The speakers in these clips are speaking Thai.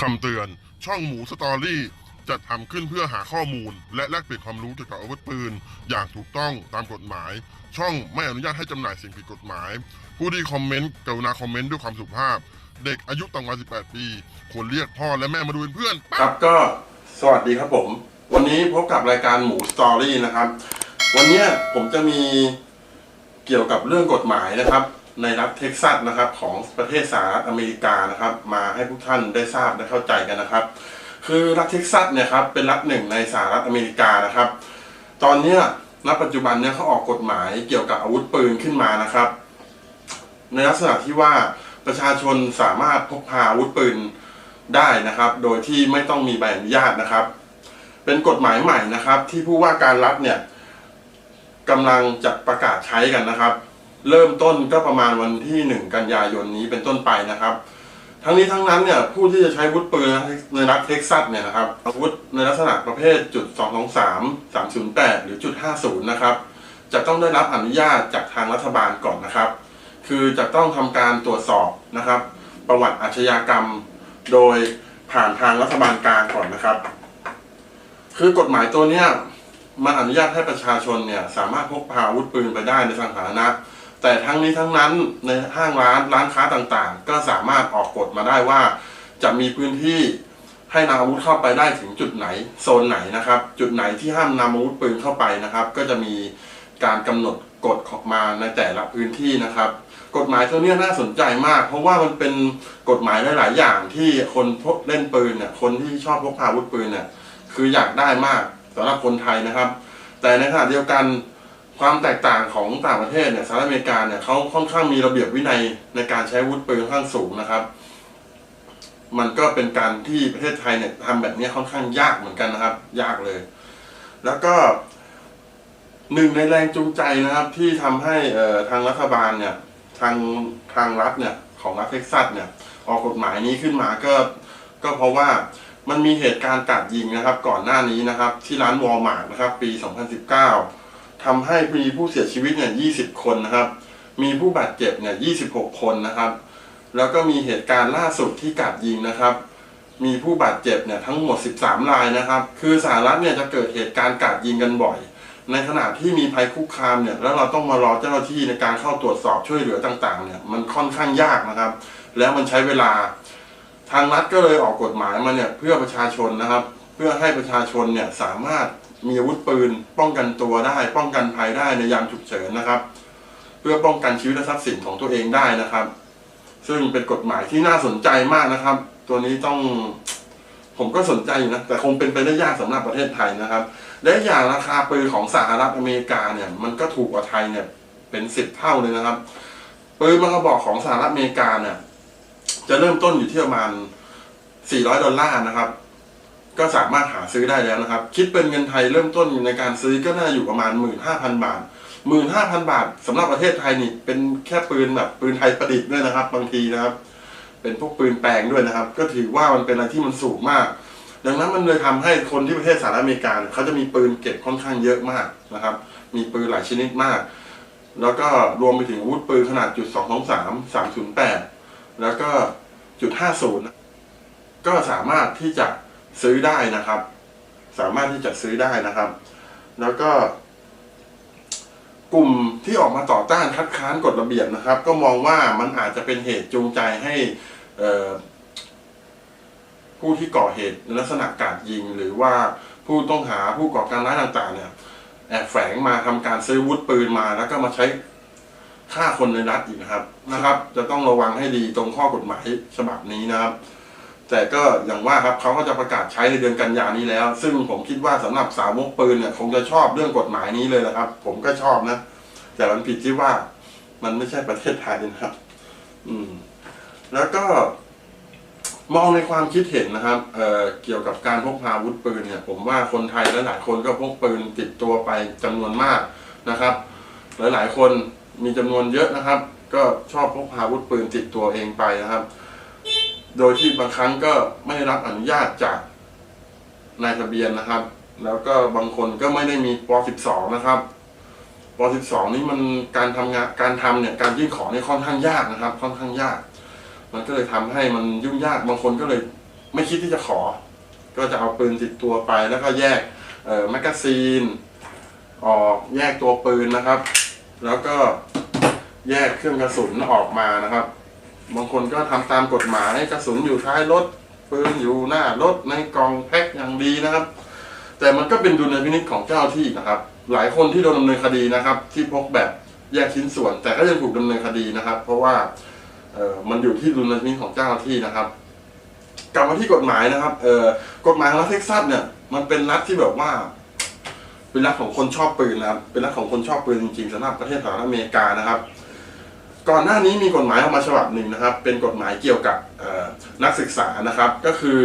คำเตือนช่องหมูสตอรี่จัดทำขึ้นเพื่อหาข้อมูล และแลกเปลี่ยนความรู้เกี่ยวกับอาวุธปืน อย่างถูกต้องตามกฎหมาย ช่องไม่อนุญาตให้จำหน่ายสิ่งผิดกฎหมาย ผู้ที่คอมเมนต์กรุณาคอมเมนต์ด้วยความสุภาพ เด็กอายุต่ำกว่า 18 ปีควรเรียกพ่อและแม่มาดูเป็นเพื่อน ครับก็สวัสดีครับผม วันนี้พบกับรายการหมูสตอรี่นะครับ วันเนี้ยผมจะมีเกี่ยวกับเรื่องกฎหมายนะครับ ในรัฐเท็กซัสนะครับของประเทศสหรัฐอเมริกานะครับ มาให้ทุกท่านได้ทราบได้เข้าใจกันนะครับ คือรัฐเท็กซัสเนี่ยครับเป็นรัฐหนึ่งในสหรัฐอเมริกานะครับ ตอนนี้ณปัจจุบันเนี่ยเขาออกกฎหมายเกี่ยวกับอาวุธปืนขึ้นมานะครับ ในลักษณะที่ว่าประชาชนสามารถพกพาอาวุธปืนได้นะครับ โดยที่ไม่ต้องมีใบอนุญาตนะครับ เป็นกฎหมายใหม่นะครับ ที่ผู้ว่าการรัฐเนี่ยกำลังจะประกาศใช้กันนะครับ เริ่มต้นก็ประมาณวันที่ 1 กันยายนนี้เป็นต้นไปนะครับ ทั้งนี้ทั้งนั้นเนี่ยผู้ที่จะใช้วุธปืนในรัฐเท็กซัสเนี่ยนะครับอาวุธในลักษณะประเภทจุด223 308 หรือจุด50 นะครับ จะต้องได้รับอนุญาตจากทางรัฐบาลก่อนนะครับ คือจะต้องทำการตรวจสอบนะครับ ประวัติอาชญากรรมโดยผ่านทางรัฐบาลกลางก่อนนะครับ คือกฎหมายตัวเนี้ยมันอนุญาตให้ประชาชนเนี่ยสามารถพกพาอาวุธปืนไปได้ในทางสาธารณะ แต่ทั้งนี้ทั้งนั้นในห้างร้านร้านค้าต่างๆ ก็สามารถออกกฎมาได้ว่า จะมีพื้นที่ให้นำอาวุธเข้าไปได้ถึงจุดไหนโซนไหนนะครับ จุดไหนที่ห้ามนำอาวุธปืนเข้าไปนะครับ ก็จะมีการกำหนดกฎออกมาในแต่ละพื้นที่นะครับ กฎหมายตัวเนี้น่าสนใจมาก เพราะว่ามันเป็นกฎหมายหลาย ๆ อย่างที่คนพกเล่นปืนเนี่ยคนที่ชอบพกพาอาวุธปืนเนี่ยคืออยากได้มากสำหรับคนไทยนะครับ แต่ในขณะเดียวกัน ความแตกต่างของต่างประเทศเนี่ยสหรัฐอเมริกาเนี่ยเขาค่อนข้างมีระเบียบวินัยในการใช้อาวุธปืนค่อนข้างสูงนะครับ มันก็เป็นการที่ประเทศไทยเนี่ยทำแบบนี้ค่อนข้างยากเหมือนกันนะครับ ยากเลย แล้วก็หนึ่งในแรงจูงใจนะครับ ที่ทำให้ทางรัฐบาลเนี่ยทางทางรัฐเนี่ยของรัฐเท็กซัสเนี่ย ออกกฎหมายนี้ขึ้นมาก็ก็เพราะว่ามันมีเหตุการณ์กราดยิงนะครับ ก่อนหน้านี้นะครับ ที่ร้านวอลมาร์ทนะครับ ปี 2019 ทำให้มีผู้เสียชีวิตเนี่ย20 คนนะครับ มีผู้บาดเจ็บเนี่ย26 คนนะครับ แล้วก็มีเหตุการณ์ล่าสุดที่กราดยิงนะครับ มีผู้บาดเจ็บเนี่ยทั้งหมด 13 รายนะครับ คือสหรัฐเนี่ยจะเกิดเหตุการณ์กราดยิงกันบ่อย ในขณะที่มีภัยคุกคามเนี่ย แล้วเราต้องมารอเจ้าหน้าที่ในการเข้าตรวจสอบช่วยเหลือต่างๆ เนี่ย มันค่อนข้างยากนะครับ แล้วมันใช้เวลา ทางรัฐก็เลยออกกฎหมายมาเนี่ยเพื่อประชาชนนะครับ เพื่อให้ประชาชนเนี่ยสามารถ มีอาวุธปืน ป้องกันตัวได้ ป้องกันภัยได้ในยามฉุกเฉินนะครับ เพื่อป้องกันชีวิตและทรัพย์สินของตัวเองได้นะครับ ซึ่งเป็นกฎหมายที่น่าสนใจมากนะครับ ตัวนี้ต้องผมก็สนใจอยู่นะแต่คงเป็นไปได้ยากสำหรับประเทศไทยนะครับ และอย่างราคาปืนของสหรัฐอเมริกาเนี่ย มันก็ถูกกว่าไทยเนี่ย เป็นสิบเท่าเลยนะครับปืนมันกระบอกของสหรัฐอเมริกาเนี่ย จะเริ่มต้นอยู่ที่ประมาณ400 ดอลลาร์นะครับ ก็สามารถหาซื้อได้แล้วนะครับ คิดเป็นเงินไทยเริ่มต้นในการซื้อก็น่าอยู่ประมาณ 15,000 บาท 15,000 บาทสำหรับประเทศไทยนี่เป็นแค่ปืนแบบปืนไทยประดิษฐ์ด้วยนะครับ บางทีนะครับ เป็นพวกปืนแปลงด้วยนะครับ ก็ถือว่ามันเป็นอะไรที่มันสูงมาก ดังนั้นมันเลยทำให้คนที่ประเทศสหรัฐอเมริกาเนี่ยเขาจะมีปืนเก็บค่อนข้างเยอะมากนะครับ มีปืนหลายชนิดมาก แล้วก็รวมไปถึงอาวุธปืนขนาดจุด223 308 แล้วก็จุด50ก็สามารถที่จะ ซื้อได้นะครับ สามารถที่จะซื้อได้นะครับ แล้วก็กลุ่มที่ออกมาต่อต้านคัดค้านกฎระเบียบนะครับ ก็มองว่ามันอาจจะเป็นเหตุจูงใจให้ผู้ที่ก่อเหตุในลักษณะกาดยิง หรือว่าผู้ต้องหาผู้ก่อการร้ายต่างๆ เนี่ยแอบแฝงมาทำการซื้อวุธปืนมา แล้วก็มาใช้ฆ่าคนในรัฐอีกนะครับนะครับ จะต้องระวังให้ดีตรงข้อกฎหมายฉบับนี้นะครับ แต่ก็อย่างว่าครับเขาก็จะประกาศใช้ในเดือนกันยานี้แล้ว ซึ่งผมคิดว่าสำหรับสาวกปืนเนี่ยคงจะชอบเรื่องกฎหมายนี้เลยนะครับ ผมก็ชอบนะ แต่มันผิดที่ว่ามันไม่ใช่ประเทศไทยนะครับ อืม แล้วก็ มองในความคิดเห็นนะครับเเกี่ยวกับการพกพาอาวุธปืนเนี่ย ผมว่าคนไทยและหลายคนก็พกปืนติดตัวไปจำนวนมากนะครับ หลายๆคนมีจำนวนเยอะนะครับ ก็ชอบพกพาอาวุธปืนติดตัวเองไปนะครับ โดยที่บางครั้งก็ไม่ได้รับอนุญาตจากนายทะเบียนนะครับ แล้วก็บางคนก็ไม่ได้มีป .12 นะครับป .12 นี่มันการทำงานการทำเนี่ยการยื่นขอเนี่ยค่อนข้างยากนะครับ ค่อนข้างยาก มันก็เลยทำให้มันยุ่งยากบางคนก็เลยไม่คิดที่จะขอ ก็จะเอาปืนติดตัวไปแล้วก็แยกเอ่อแมกกาซีน ออกแยกตัวปืนนะครับ แล้วก็แยกเครื่องกระสุนออกมานะครับ บางคนก็ทำตามกฎหมายกระสุนอยู่ท้ายรถปืนอยู่หน้ารถในกองแพ็คอย่างดีนะครับ แต่มันก็เป็นดุลยพินิจของเจ้าที่นะครับ หลายคนที่โดนดำเนินคดีนะครับ ที่พกแบบแยกชิ้นส่วน แต่ก็ยังถูกดำเนินคดีนะครับ เพราะว่ามันอยู่ที่ดุลยพินิจของเจ้าที่นะครับกลับมาที่กฎหมายนะครับเออกฎหมายของรัฐเท็กซัสเนี่ยมันเป็นรัฐที่แบบว่าเป็นรัฐของคนชอบปืนนะครับ เป็นรัฐของคนชอบปืนจริงๆสำหรับประเทศสหรัฐอเมริกานะครับ ก่อนหน้านี้มีกฎหมายออกมาฉบับหนึ่งนะครับ เป็นกฎหมายเกี่ยวกับนักศึกษานะครับ ก็คือ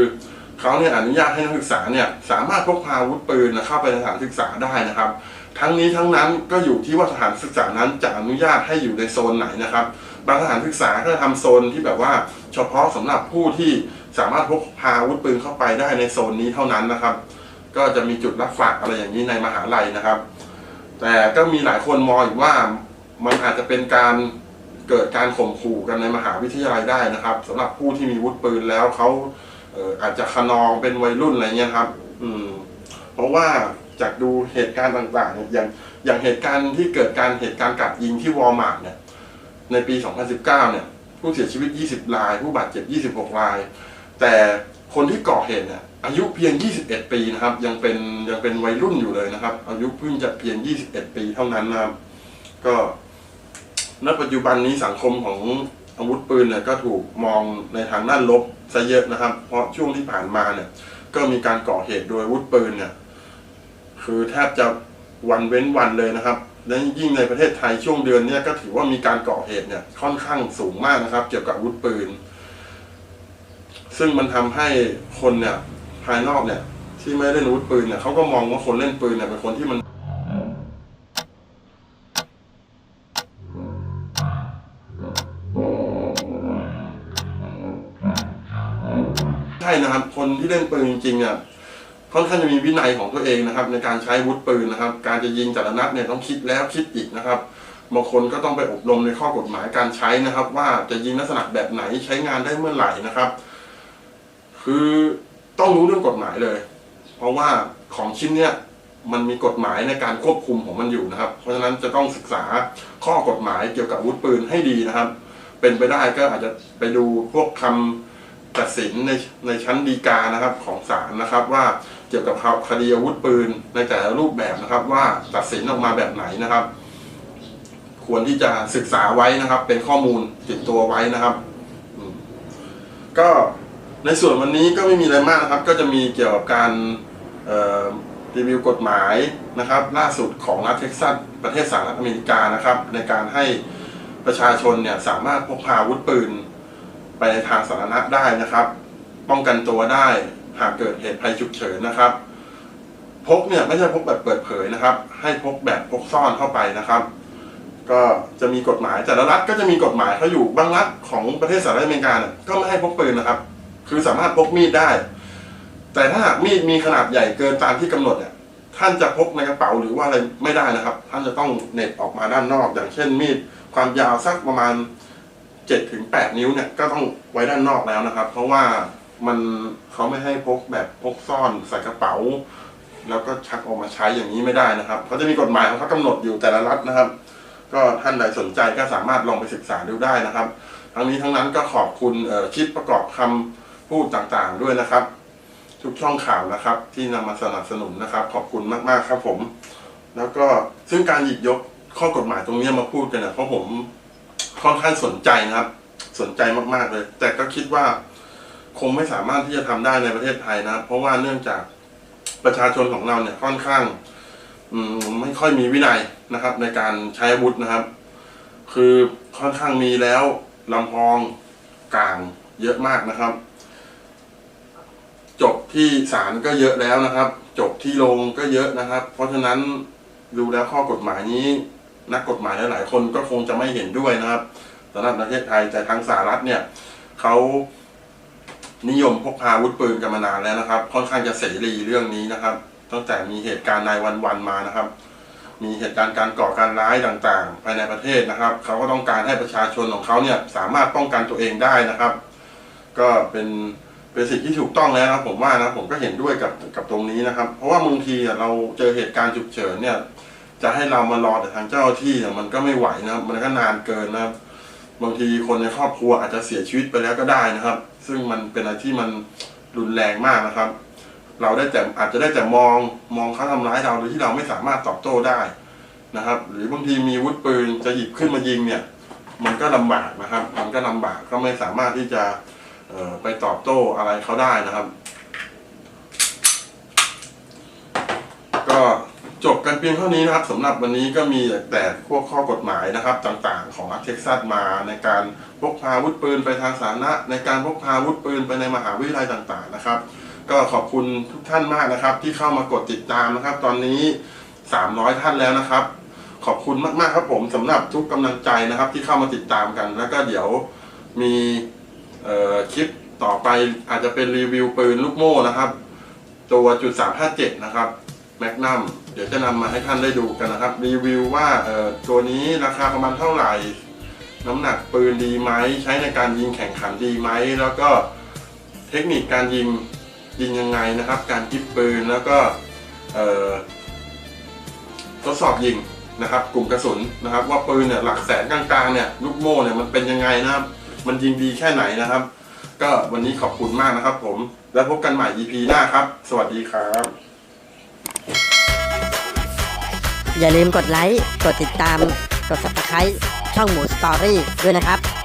เขาเนี่ยอนุญาตให้นักศึกษาเนี่ยสามารถพกพาอาวุธปืนเข้าไปในสถานศึกษาได้นะครับ ทั้งนี้ทั้งนั้นก็อยู่ที่ว่าสถานศึกษานั้นจะอนุญาตให้อยู่ในโซนไหนนะครับ บางสถานศึกษาก็จะทำโซนที่แบบว่าเฉพาะสำหรับผู้ที่สามารถพกพาอาวุธปืนเข้าไปได้ในโซนนี้เท่านั้นนะครับ ก็จะมีจุดรับฝากอะไรอย่างนี้ในมหาลัยนะครับ แต่ก็มีหลายคนมองอีกว่ามันอาจจะเป็นการ เกิดการข่มขู่กันในมหาวิทยาลัยได้นะครับสำหรับผู้ที่มีวุธปืนแล้วเขาเอออาจจะขนองเป็นวัยรุ่นอะไรเงี้ยครับ อืม เพราะว่าจากดูเหตุการณ์ต่างๆเนี่ยอย่างอย่างเหตุการณ์ที่เกิดการเหตุการณ์กราดยิงที่วอลมาร์ทเนี่ย ในปี 2019 เนี่ย ผู้เสียชีวิต 20 ราย ผู้บาดเจ็บ 26 ราย แต่คนที่ก่อเหตุเนี่ยอายุเพียง 21 ปีนะครับ ยังเป็นยังเป็นวัยรุ่นอยู่เลยนะครับ อายุเพิ่งจะเพียง 21 ปีเท่านั้นนะครับก็ ณปัจจุบันนี้สังคมของอาวุธปืนเนี่ยก็ถูกมองในทางด้านลบซะเยอะนะครับ เพราะช่วงที่ผ่านมาเนี่ย ก็มีการก่อเหตุโดยอาวุธปืนเนี่ย คือแทบจะวันเว้นวันเลยนะครับ และยิ่งในประเทศไทยช่วงเดือนนี้ก็ถือว่ามีการก่อเหตุเนี่ยค่อนข้างสูงมากนะครับ เกี่ยวกับอาวุธปืน ซึ่งมันทำให้คนเนี่ยภายนอกเนี่ย ที่ไม่ได้เล่นอาวุธปืนเนี่ยเขาก็มองว่าคนเล่นปืนเนี่ยเป็นคนที่มัน ช่นะครับ คนที่เล่นปืนจริงๆเนี่ยค่อนข้างจะมีวินัยของตัวเองนะครับ ในการใช้วุธปืนนะครับ การจะยิงแต่ละนัดเนี่ยต้องคิดแล้วคิดอีกนะครับบางคนก็ต้องไปอบรมในข้อกฎหมายการใช้นะครับ ว่าจะยิงลักษณะแบบไหนใช้งานได้เมื่อไหร่นะครับ คือต้องรู้เรื่องกฎหมายเลย เพราะว่าของชิ้นเนี้ยมันมีกฎหมายในการควบคุมของมันอยู่นะครับ เพราะฉะนั้นจะต้องศึกษาข้อกฎหมายเกี่ยวกับวุธปืนให้ดีนะครับ เป็นไปได้ก็อาจจะไปดูพวกคำ ตัดสินในในชั้นฎีกานะครับของศาลนะครับ ว่าเกี่ยวกับคดีอาวุธปืนในแต่ละรูปแบบนะครับ ว่าตัดสินออกมาแบบไหนนะครับ ควรที่จะศึกษาไว้นะครับ เป็นข้อมูลติดตัวไว้นะครับ ก็ในส่วนวันนี้ก็ไม่มีอะไรมากนะครับ ก็จะมีเกี่ยวกับการรีวิวกฎหมายนะครับ ล่าสุดของรัฐเท็กซัสประเทศสหรัฐอเมริกานะครับ ในการให้ประชาชนเนี่ยสามารถพกพาอาวุธปืน ไปในทางสาธารณะได้นะครับ ป้องกันตัวได้หากเกิดเหตุภัยฉุกเฉินนะครับ พกเนี่ยไม่ใช่พกแบบเปิดเผยนะครับ ให้พกแบบพกซ่อนเข้าไปนะครับ ก็จะมีกฎหมายแต่ละรัฐก็จะมีกฎหมายเขาอยู่บางรัฐของประเทศสหรัฐอเมริกาก็ไม่ให้พกปืนนะครับ คือสามารถพกมีดได้ แต่ถ้าหากมีดมีขนาดใหญ่เกินตามที่กำหนดเนี่ยท่านจะพกในกระเป๋าหรือว่าอะไรไม่ได้นะครับ ท่านจะต้องเน็บออกมาด้านนอก อย่างเช่นมีดความยาวสักประมาณ เจ็ดถึงแปดนิ้วเนี่ยก็ต้องไว้ด้านนอกแล้วนะครับ เพราะว่ามันเขาไม่ให้พกแบบพกซ่อนใส่กระเป๋า แล้วก็ชักออกมาใช้อย่างนี้ไม่ได้นะครับเขาจะมีกฎหมายของเขากำหนดอยู่แต่ละรัฐนะครับ ก็ท่านใดสนใจก็สามารถลองไปศึกษาดูได้นะครับ ทั้งนี้ทั้งนั้นก็ขอบคุณเอ่อคลิปประกอบคำพูดต่างๆด้วยนะครับ ทุกช่องข่าวนะครับ ที่นำมาสนับสนุนนะครับ ขอบคุณมากๆครับผม แล้วก็ซึ่งการหยิบยกข้อกฎหมายตรงนี้มาพูดกันเนี่ยเพราะผม ค่อนข้างสนใจนะครับ สนใจมากๆเลย แต่ก็คิดว่าคงไม่สามารถที่จะทำได้ในประเทศไทยนะครับเพราะว่าเนื่องจากประชาชนของเราเนี่ยค่อนข้างอไม่ค่อยมีวินัยนะครับ ในการใช้อาวุธนะครับ คือค่อนข้างมีแล้วลำพองกลางเยอะมากนะครับ จบที่ศาลก็เยอะแล้วนะครับ จบที่โรงก็เยอะนะครับ เพราะฉะนั้นดูแล้วข้อกฎหมายนี้ นักกฎหมายหลายๆคนก็คงจะไม่เห็นด้วยนะครับสำหรับประเทศไทยแต่ทางสหรัฐเนี่ยเขานิยมพกพาอาวุธปืนกันมานานแล้วนะครับ ค่อนข้างจะเสรีเรื่องนี้นะครับ ตั้งแต่มีเหตุการณ์นายวันวันๆมานะครับ มีเหตุการณ์การก่อการร้ายต่างๆ ภายในประเทศนะครับ เขาก็ต้องการให้ประชาชนของเขาเนี่ยสามารถป้องกันตัวเองได้นะครับ ก็เป็นเป็นสิ่งที่ถูกต้องแล้วนะผมว่านะผมก็เห็นด้วยกับกับตรงนี้นะครับ เพราะว่าบางทีเราเจอเหตุการณ์ฉุกเฉินเนี่ย จะให้เรามารอแต่ทางเจ้าที่มันก็ไม่ไหวนะครับ มันก็นานเกินนะครับ บางทีคนในครอบครัวอาจจะเสียชีวิตไปแล้วก็ได้นะครับ ซึ่งมันเป็นอะไรที่มันรุนแรงมากนะครับ เราได้แต่อาจจะได้แต่มองมองเขาทำร้ายเราโดยที่เราไม่สามารถตอบโต้ได้นะครับ หรือบางทีมีอาวุธปืนจะหยิบขึ้นมายิงเนี่ย มันก็ลำบากนะครับ มันก็ลำบากก็ไม่สามารถที่จะไปตอบโต้อะไรเขาได้นะครับ ก็ จบกันเพียงเท่านี้นะครับสำหรับวันนี้ก็มีแต่พวกข้อกฎหมายนะครับต่างๆ ของรัฐเท็กซัสมาในการพกพาอาวุธปืนไปทางสาธารณะในการพกพาอาวุธปืนไปในมหาวิทยาลัยต่างๆนะครับ ก็ขอบคุณทุกท่านมากนะครับ ที่เข้ามากดติดตามนะครับ ตอนนี้ 300 ท่านแล้วนะครับ ขอบคุณมากๆครับผมสำหรับทุกกำลังใจนะครับ ที่เข้ามาติดตามกัน แล้วก็เดี๋ยวมีคลิปต่อไปอาจจะเป็นรีวิวปืนลูกโม่นะครับ ตัวจุด357นะครับ แมกนัมเดี๋ยวจะนำมาให้ท่านได้ดูกันนะครับ รีวิวว่าเอ่อตัวนี้ราคาประมาณเท่าไหร่ น้ำหนักปืนดีไหม ใช้ในการยิงแข่งขันดีไหม แล้วก็เทคนิคการยิงยิงยังไงนะครับ การกิบปืนแล้วก็เอ่อทดสอบยิงนะครับ กลุ่มกระสุนนะครับ ว่าปืนเนี่ยหลักแสนกลางๆเนี่ยลูกโม่เนี่ยมันเป็นยังไงนะครับ มันยิงดีแค่ไหนนะครับ ก็วันนี้ขอบคุณมากนะครับผม แล้วพบกันใหม่ EP หน้าครับ สวัสดีครับ อย่าลืมกดไลค์ กดติดตาม กด subscribe ช่องหมูสตอรี่ด้วยนะครับ